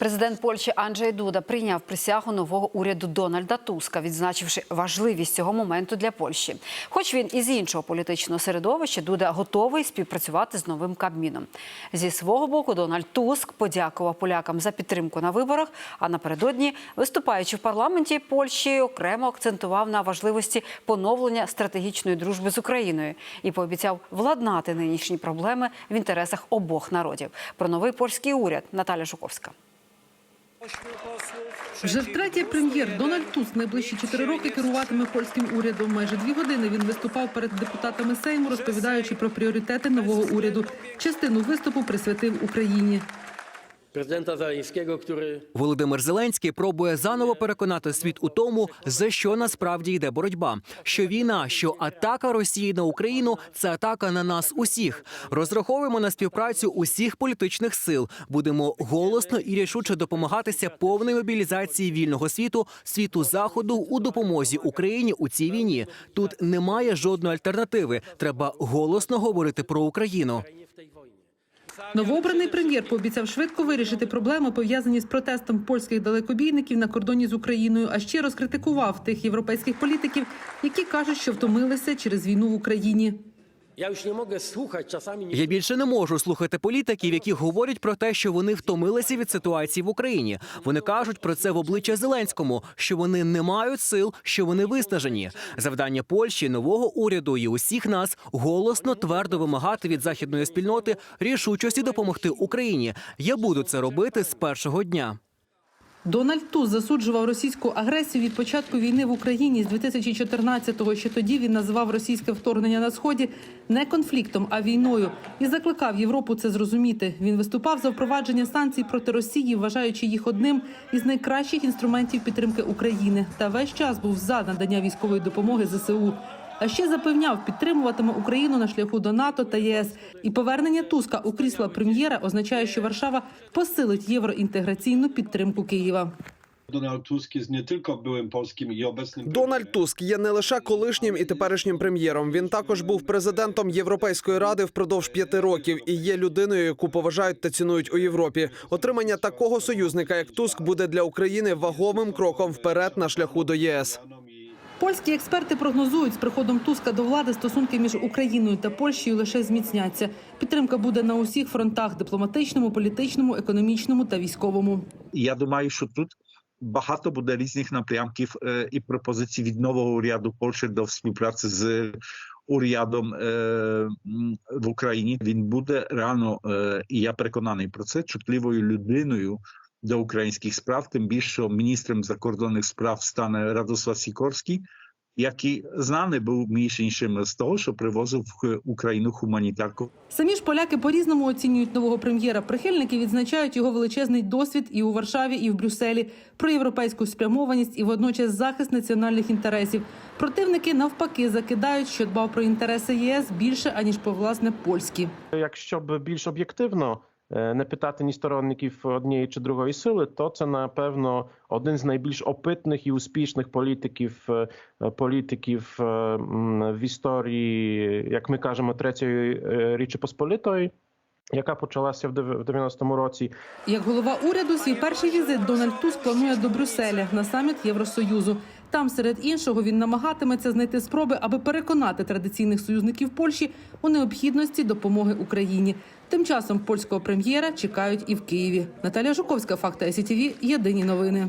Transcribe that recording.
Президент Польщі Анджей Дуда прийняв присягу нового уряду Дональда Туска, відзначивши важливість цього моменту для Польщі. Хоч він із іншого політичного середовища, Дуда готовий співпрацювати з новим кабміном. Зі свого боку, Дональд Туск подякував полякам за підтримку на виборах. А напередодні, виступаючи в парламенті Польщі, окремо акцентував на важливості поновлення стратегічної дружби з Україною і пообіцяв владнати нинішні проблеми в інтересах обох народів. Про новий польський уряд Наталя Жуковська. Вже втретє прем'єр Дональд Тус найближчі чотири роки керуватиме польським урядом. Майже дві години він виступав перед депутатами Сейму, розповідаючи про пріоритети нового уряду. Частину виступу присвятив Україні. Prezydenta Zaleńskiego, który Володимир Зеленський пробує заново переконати світ у тому, за що насправді йде боротьба. Що війна, що атака Росії на Україну це атака на нас усіх. Розраховуємо на співпрацю усіх політичних сил. Будемо голосно і рішуче допомагатися повній мобілізації вільного світу, світу заходу у допомозі Україні у цій війні. Тут немає жодної альтернативи. Треба голосно говорити про Україну. Новообраний прем'єр пообіцяв швидко вирішити проблеми, пов'язані з протестом польських далекобійників на кордоні з Україною. А ще розкритикував тих європейських політиків, які кажуть, що втомилися через війну в Україні. Я більше не можу слухати політиків, які говорять про те, що вони втомилися від ситуації в Україні. Вони кажуть про це в обличчя Зеленському, що вони не мають сил, що вони виснажені. Завдання Польщі, нового уряду і усіх нас голосно твердо вимагати від західної спільноти рішучості допомогти Україні. Я буду це робити з першого дня. Дональд Туз засуджував російську агресію від початку війни в Україні з 2014-го. Ще тоді він називав російське вторгнення на сході не конфліктом, а війною і закликав Європу це зрозуміти. Він виступав за впровадження санкцій проти Росії, вважаючи їх одним із найкращих інструментів підтримки України. Та весь час був за надання військової допомоги ЗСУ. А ще запевняв, підтримуватиме Україну на шляху до НАТО та ЄС. І повернення Туска у крісла прем'єра означає, що Варшава посилить євроінтеграційну підтримку Києва. Donald Tusk jest nie tylko byłym polskim i obecnym Дональд Туск є не лише колишнім і теперішнім прем'єром. Він також був президентом Європейської ради впродовж п'яти років і є людиною, яку поважають та цінують у Європі. Отримання такого союзника, як Туск, буде для України вагомим кроком вперед на шляху до ЄС. Польські експерти прогнозують, з приходом Туска до влади стосунки між Україною та Польщею лише зміцняться. Підтримка буде на усіх фронтах: дипломатичному, політичному, економічному та військовому. Я думаю, що тут багато буде різних напрямків е, і пропозицій від нового уряду Польщі до співпраці з урядом е, в Україні. Він буде реально, е, і я переконаний про це, чутливою людиною до українських справ. Тим більше що міністром закордонних справ стане Радослав Сікорський, який знаний був між іншим з того, що привозив в Україну гуманітарку. Самі ж поляки по-різному оцінюють нового прем'єра. Прихильники відзначають його величезний досвід і у Варшаві, і в Брюсселі, про європейську спрямованість і водночас захист національних інтересів. Противники навпаки закидають, що дбав про інтереси ЄС більше аніж про власне польські. Якщо б більш об'єктивно е, не питати ні сторонників однієї чи другої сили, то це напевно один з найбільш опитних і успішних політиків е, політиків е, в історії, як ми кажемо, третьої річі Посполитої, яка почалася в дев- 90-му році. Як голова уряду, свій перший візит Дональд Туск планує до Брюсселя на саміт Євросоюзу. Там, серед іншого, він намагатиметься знайти спроби, аби переконати традиційних союзників Польщі у необхідності допомоги Україні. Тим часом польського прем'єра чекають і в Києві. Наталя Жуковська, факти СІТВ, Єдині новини.